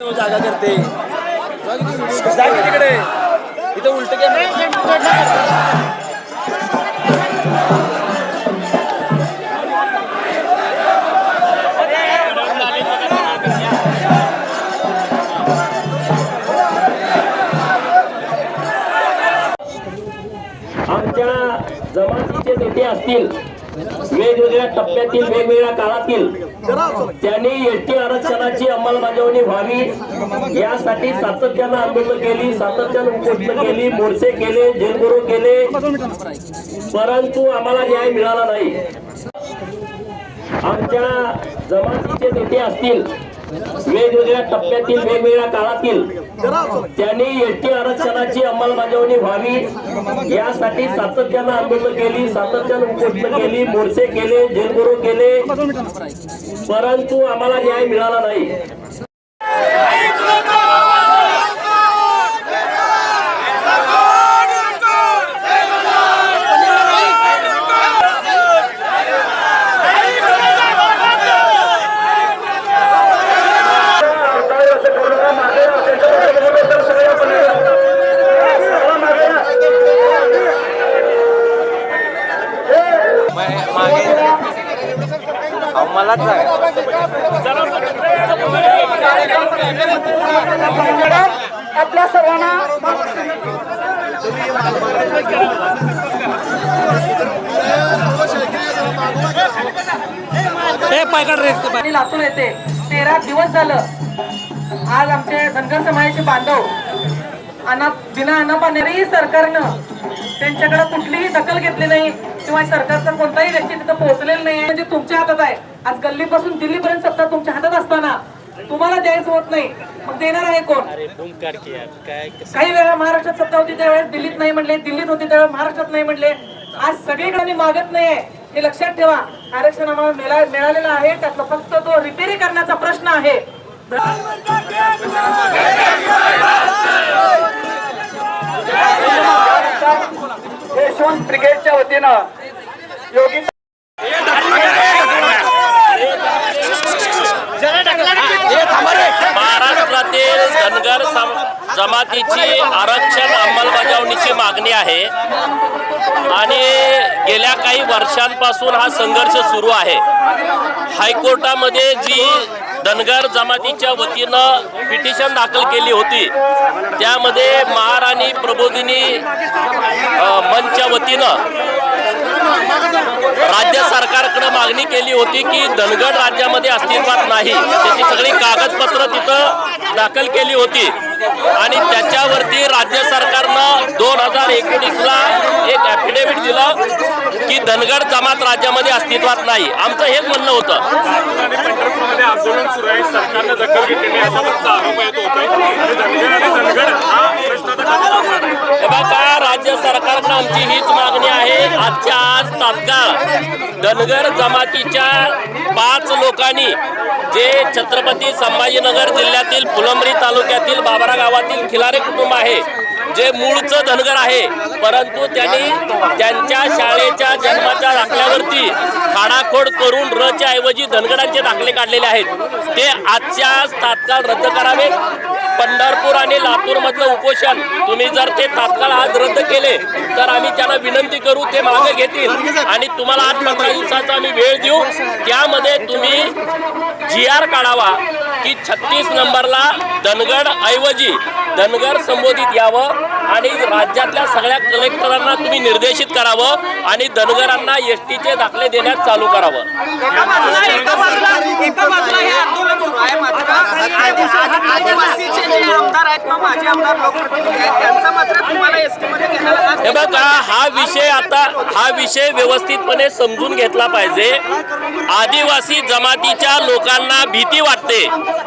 जागा करते. जागे तिकडे. इथं उलट आमच्या जमातीचे नेते असतील. वेगवेगळ्या टप्प्यातील वेगवेगळ्या काळातील त्यांनी एसटी आरक्षणाची अंमलबजावणी व्हावी. यासाठी सातत्यानं आंदोलन केली सातत्यानं उपोषण केली मोर्चे केले जेलबुरो केले. परंतु आम्हाला न्याय मिळाला नाही. आमच्या जमातीचे नेते असतील वेगवेगळ्या टप्प्यातील वेगवेगळ्या काळातील त्यांनी एसटी आरक्षणाची अंमलबजावणी व्हावी. यासाठी सातत्यानं आंदोलन केली सातत्यानं उपोषण केली मोर्चे केले जेलबुरो केले. परंतु आम्हाला न्याय मिळाला नाही. सर्वांना आणि लातूर येते तेरा दिवस झालं. आज आमचे धनगर समाजाचे बांधव अना बिना अन्न पाण्यारी सरकारनं त्यांच्याकडे कुठलीही दखल घेतली नाही किंवा सरकारचा कोणताही व्यक्ती तिथं पोहोचलेला नाही. म्हणजे तुमच्या हातात आहे. आज गल्लीपासून दिल्लीपर्यंत सत्ता तुमच्या हातात असताना. तुम्हाला द्यायचं होत नाही. मग देणार आहे कोण? काही वेळा महाराष्ट्रात सत्ता होती त्यावेळेस दिल्लीत नाही म्हणले दिल्लीत होती त्यावेळेस महाराष्ट्रात नाही म्हणले. आज सगळीकडे मागत नाहीये हे लक्षात ठेवा. आरक्षण आम्हाला मिळा- मिळालेलं आहे. त्यातला फक्त तो रिपेरी करण्याचा प्रश्न आहे. ब्रिगेडच्या वतीनं योगी जमातीची आरक्षण अंमलबजावणीची मागणी आहे. आणि गेल्या काही वर्षांपासून हा संघर्ष सुरू आहे. हायकोर्टामध्ये जी धनगर जमातीच्या वतीनं पिटिशन दाखल केली होती त्यामध्ये महाराणी प्रबोधिनी मंचच्या वतीनं राज्य सरकारकडे मागणी केली होती की धनगड राज्यामध्ये अस्तित्वात नाही. त्याची सगळी कागदपत्र तिथं दाखल केली होती. आणि त्याच्यावरती राज्य सरकारनं दोन हजार एकोणीसला एक ॲफिडेव्हिट दिलं की धनगड जमात राज्यामध्ये अस्तित्वात नाही. आमचं हेच म्हणणं होतं. सरकारनं बघा राज्य सरकारनं आमची हीच मागणी आहे. आजच्या आज तात्काळ धनगर जमातीच्या पाच लोकांनी जे छत्रपती संभाजीनगर जिल्ह्यातील फुलंबरी तालुक्यातील बाबरा गावातील खिलारे कुटुंब आहे जे मूळचं धनगर आहे परंतु त्यांनी त्यांच्या शाळेच्या जन्माच्या दाखल्यावरती खाडाखोड करून रच्या ऐवजी धनगरांचे दाखले काढलेले आहेत. ते आजच्या आज तात्काळ रद्द करावे. पंढरपूर आणि लातूरमधलं उपोषण तुम्ही जर ते तात्काळ आज रद्द केले तर आम्ही त्यांना विनंती करू ते मागे घेतील. आणि तुम्हाला आज पंधरा दिवसाचा आम्ही वेळ देऊ. त्यामध्ये तुम्ही जी आर काढावा. की छत्तीस नंबरला धनगड ऐवजी धनगर संबोधित यावं आणि राज्यातल्या सगळ्या कलेक्टरांना तुम्ही निर्देशित करावं आणि धनगरांना एस टीचे दाखले देण्यास चालू करावं. एका बाजूला एका बाजूला एका बाजूला हे आंदोलन सुरू आहे मात्र आदिवासी- आदिवासीचे जे आमदार आहेत किंवा माजी आमदार लोकप्रतिनिधी आहेत. त्यांचा मात्र तुम्हाला एसटी मध्ये घेण्याला हे बघा हा विषय आता हा विषय व्यवस्थितपणे समजून घेतला पाहिजे. आदिवासी जमातीच्या लोकांना भीती वाटते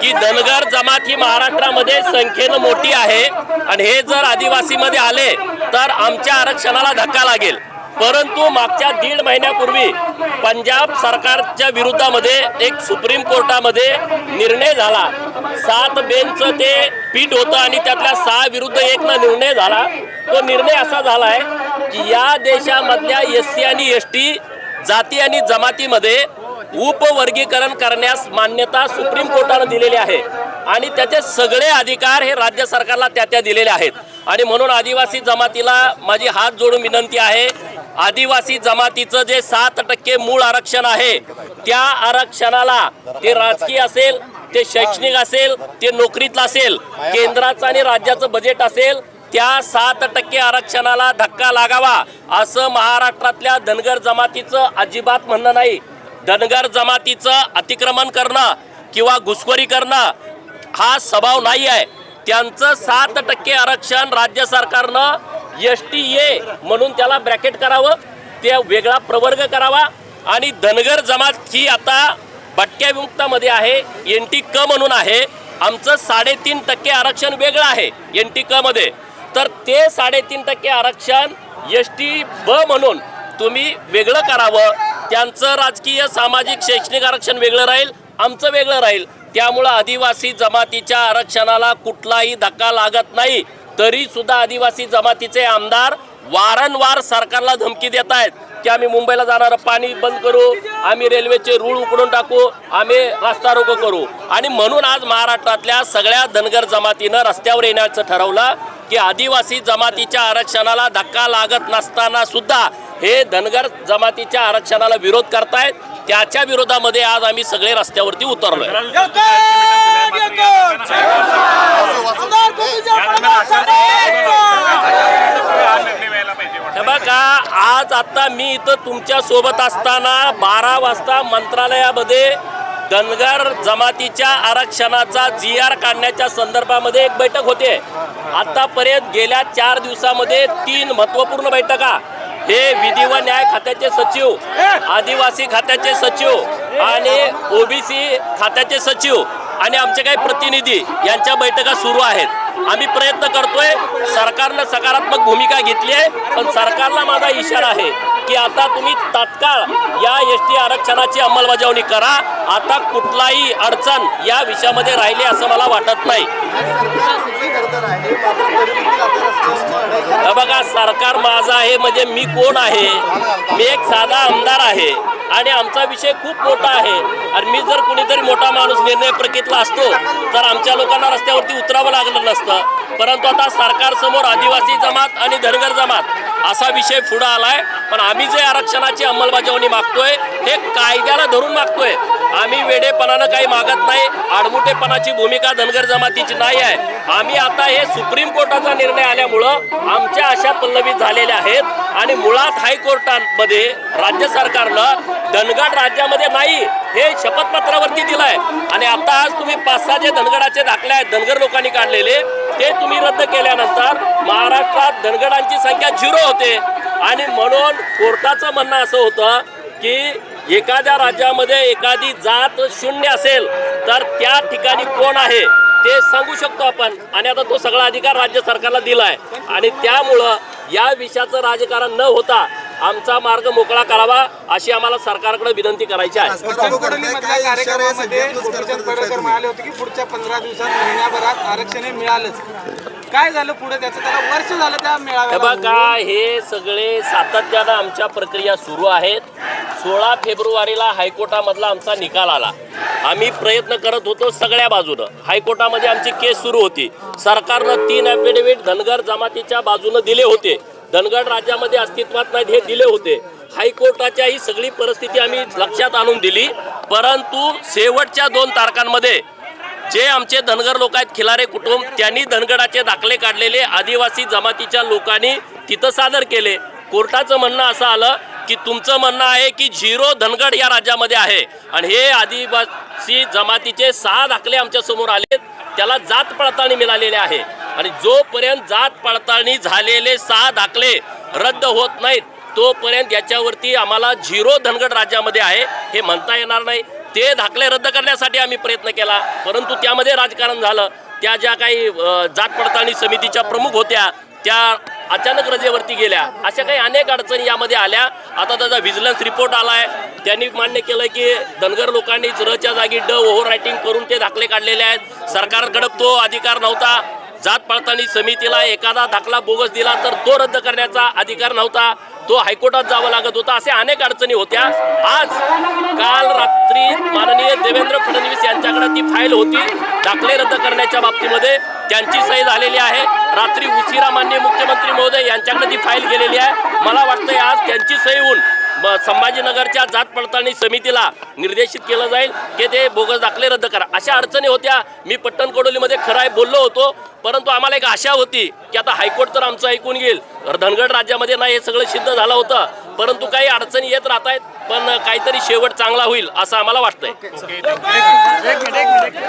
की धनगर जमात ही महाराष्ट्रामध्ये संख्येनं मोठी आहे. आणि हे जर आदिवासीमध्ये आले तर आमच्या आरक्षणाला धक्का लागेल. परंतु मागच्या दीड महिन्यापूर्वी पंजाब सरकारच्या विरुद्धामध्ये एक सुप्रीम कोर्टामध्ये निर्णय झाला. सात बेंचचं ते पीठ होतं आणि त्यातल्या सहा विरुद्ध एकनं निर्णय झाला. तो निर्णय असा झाला आहे की या देशामधल्या एस सी आणि एस टी जाती आणि जमातीमध्ये उपवर्गीकरण करण्यास मान्यता सुप्रीम कोर्टानं दिलेली आहे आणि त्याचे सगळे अधिकार हे राज्य सरकारला त्या त्या दिलेले आहेत. आणि म्हणून आदिवासी जमातीला माझी हात जोडून विनंती आहे आदिवासी जमातीचं जे सात टक्के मूळ आरक्षण आहे त्या आरक्षणाला ते राजकीय असेल ते शैक्षणिक असेल ते नोकरीतलं असेल केंद्राचं आणि राज्याचं बजेट असेल त्या सात टक्के आरक्षणाला धक्का लागावा असं महाराष्ट्रातल्या धनगर जमातीचं अजिबात म्हणणं नाही. धनगर जमातीचं अतिक्रमण करणं किंवा घुसखोरी करणं हा स्वभाव नाही आहे त्यांचं सात टक्के आरक्षण राज्य सरकारनं एस टी ए म्हणून त्याला ब्रॅकेट करावं ते वेगळा प्रवर्ग करावा आणि धनगर जमात ही आता भटक्या विमुक्तामध्ये आहे. एन टी क म्हणून आहे. आमचं साडेतीन टक्के आरक्षण वेगळं आहे एन टी कमध्ये तर ते साडेतीन टक्के आरक्षण एस टी ब म्हणून तुम्ही वेगळं करावं. त्यांचं राजकीय सामाजिक शैक्षणिक आरक्षण वेगळं राहील आमचं वेगळं राहील. त्यामुळं आदिवासी जमातीच्या आरक्षणाला कुठलाही धक्का लागत नाही. तरी सुद्धा आदिवासी जमातीचे आमदार वारंवार सरकारला धमकी देत आहेत. की आम्ही मुंबईला जाणारं पाणी बंद करू आम्ही रेल्वेचे रूळ उकडून टाकू आम्ही रस्ता रोको करू. आणि म्हणून आज महाराष्ट्रातल्या सगळ्या धनगर जमातीनं रस्त्यावर येण्याचं ठरवलं की आदिवासी जमातीच्या आरक्षणाला धक्का लागत नसताना सुद्धा हे धनगर जमातीच्या आरक्षणाला विरोध करतायत. त्याच्या विरोधामध्ये आज आम्ही सगळे रस्त्यावरती उतरलोय. बघा आज आता मी इथं तुमच्यासोबत असताना बारा वाजता मंत्रालयामध्ये धनगर जमातीच्या आरक्षणाचा जी आर काढण्याच्या संदर्भामध्ये एक बैठक होते. आतापर्यंत गेल्या चार दिवसामध्ये तीन महत्त्वपूर्ण बैठका. हे विधी व न्याय खात्याचे सचिव आदिवासी खात्याचे सचिव आणि ओबीसी खात्याचे सचिव आणि आमचे काही प्रतिनिधी यांच्या बैठका सुरू आहेत. आम्ही प्रयत्न करतोय सरकारनं सकारात्मक भूमिका घेतली आहे पण सरकारला माझा इशारा आहे की आता तुम्ही तात्काळ या एस टी आरक्षणाची अंमलबजावणी करा. आता कुठलाही अडचण या विषयामध्ये राहिली असं मला वाटत नाही. बघा सरकार माझं आहे म्हणजे मी कोण आहे? मी एक साधा आमदार आहे. आणि आमचा विषय खूप मोठा आहे. आणि मी जर कुणीतरी मोठा माणूस निर्णय प्रकितला असतो तर आमच्या लोकांना रस्त्यावरती उतरावं लागलं नसतं. परंतु आता सरकारसमोर आदिवासी जमात आणि धनगर जमात असा विषय पुढं आलाय. पण आम्ही जे आरक्षणाची अंमलबजावणी मागतोय हे कायद्याला धरून मागतोय. आम्ही वेडेपणानं काही मागत नाही आडमुठेपणाची भूमिका धनगर जमातीची नाही आहे. आम्ही आता हे सुप्रीम कोर्टाचा निर्णय आल्यामुळं आमच्या आशा पल्लवित झालेल्या आहेत. आणि मुळात हायकोर्टामध्ये राज्य सरकारनं धनगड राज्यामध्ये नाही हे शपथपत्रावरती दिलंय. आणि आता आज तुम्ही पाच सहा जे धनगडाचे दाखले आहेत धनगर लोकांनी काढलेले ते तुम्ही रद्द केल्यानंतर महाराष्ट्रात धनगडांची संख्या झिरो होते. आणि म्हणून कोर्टाचं म्हणणं असं होतं की एखाद्या राज्यामध्ये एखादी जात शून्य असेल तर त्या ठिकाणी कोण आहे ते सांगू शकतो आपण. आणि आता तो सगळा अधिकार राज्य सरकारला दिला आहे आणि त्यामुळं या विषयाचं राजकारण न होता आमचा मार्ग मोकळा करावा अशी आम्हाला सरकारकडे विनंती करायची आहे. मधल्या कार्यक्रमामध्ये गोपीचंद पडळकर म्हणाले होते की पुढच्या पंधरा दिवसात महिन्याभरात आरक्षण हे मिळालंच. काय झालं पुढे? त्याचं त्याला वर्ष झालं त्या हे मेळाव्याला हे सगळे सातत्यानं आमच्या प्रक्रिया सुरू आहेत. सोळा फेब्रुवारीला हायकोर्टामधला आमचा निकाल आला. आम्ही प्रयत्न करत होतो सगळ्या बाजूनं. हायकोर्टामध्ये आमची केस सुरू होती. सरकारनं तीन ॲफिडेव्हिट धनगर जमातीच्या बाजूनं दिले होते. धनगड राज्यामध्ये अस्तित्वात नाहीत हे दिले होते. हायकोर्टाच्या ही सगळी परिस्थिती आम्ही लक्षात आणून दिली. परंतु शेवटच्या दोन तारखांमध्ये जे आमचे धनगर लोक आहेत खिलारे कुटुंब त्यांनी धनगडाचे दाखले काढलेले आदिवासी जमातीच्या लोकांनी तिथं सादर केले. कोर्टाचं म्हणणं असं आलं की तुमचं म्हणणं आहे की झिरो धनगड या राज्यामध्ये आहे. आणि हे आदिवासी जमातीचे सहा दाखले आमच्यासमोर आले त्याला जात पडताळणी मिळालेली आहे. आणि जोपर्यंत जात पडताळणी झालेले सहा दाखले रद्द होत नाहीत तोपर्यंत याच्यावरती आम्हाला झिरो धनगड राज्यामध्ये आहे हे म्हणता येणार नाही. ते दाखले रद्द करण्यासाठी आम्ही प्रयत्न केला परंतु त्यामध्ये राजकारण झालं. त्या ज्या काही जात पडताळणी समितीच्या प्रमुख होत्या त्या अचानक रजेवरती गेल्या. अशा काही अनेक अडचणी यामध्ये आल्या. आता त्याचा व्हिजिलन्स रिपोर्ट आला आहे त्यांनी मान्य केलं की धनगर लोकांनी रच्या जागी ड ओव्हर रायटिंग करून ते दाखले काढलेले आहेत. सरकारकडे तो अधिकार नव्हता. जात पडताळणी समितीला एखादा दाखला बोगस दिला तर तो रद्द करण्याचा अधिकार नव्हता. तो हायकोर्टात जावं लागत होता असे अनेक अडचणी होत्या. आज काल रात्री माननीय देवेंद्र फडणवीस यांच्याकडे ती फाईल होती. दाखले रद्द करण्याच्या बाबतीमध्ये त्यांची सही झालेली आहे. रात्री उशिरा माननीय मुख्यमंत्री महोदय यांच्याकडे ती फाईल गेलेली आहे. मला वाटतं आज त्यांची सही होऊन ब- संभाजीनगरच्या जात पडताळणी समितीला निर्देशित केलं जाईल. की ते बोगस दाखले रद्द करा. अशा अडचणी होत्या. मी पट्टण कोडोलीमध्ये खराय बोललो होतो. परंतु आम्हाला एक आशा होती की आता हायकोर्ट तर आमचं ऐकून घेईल. धनगड राज्यामध्ये नाही हे सगळं सिद्ध झालं होतं. परंतु काही अडचणी येत राहत आहेत पण काहीतरी शेवट चांगला होईल असं आम्हाला वाटतंय.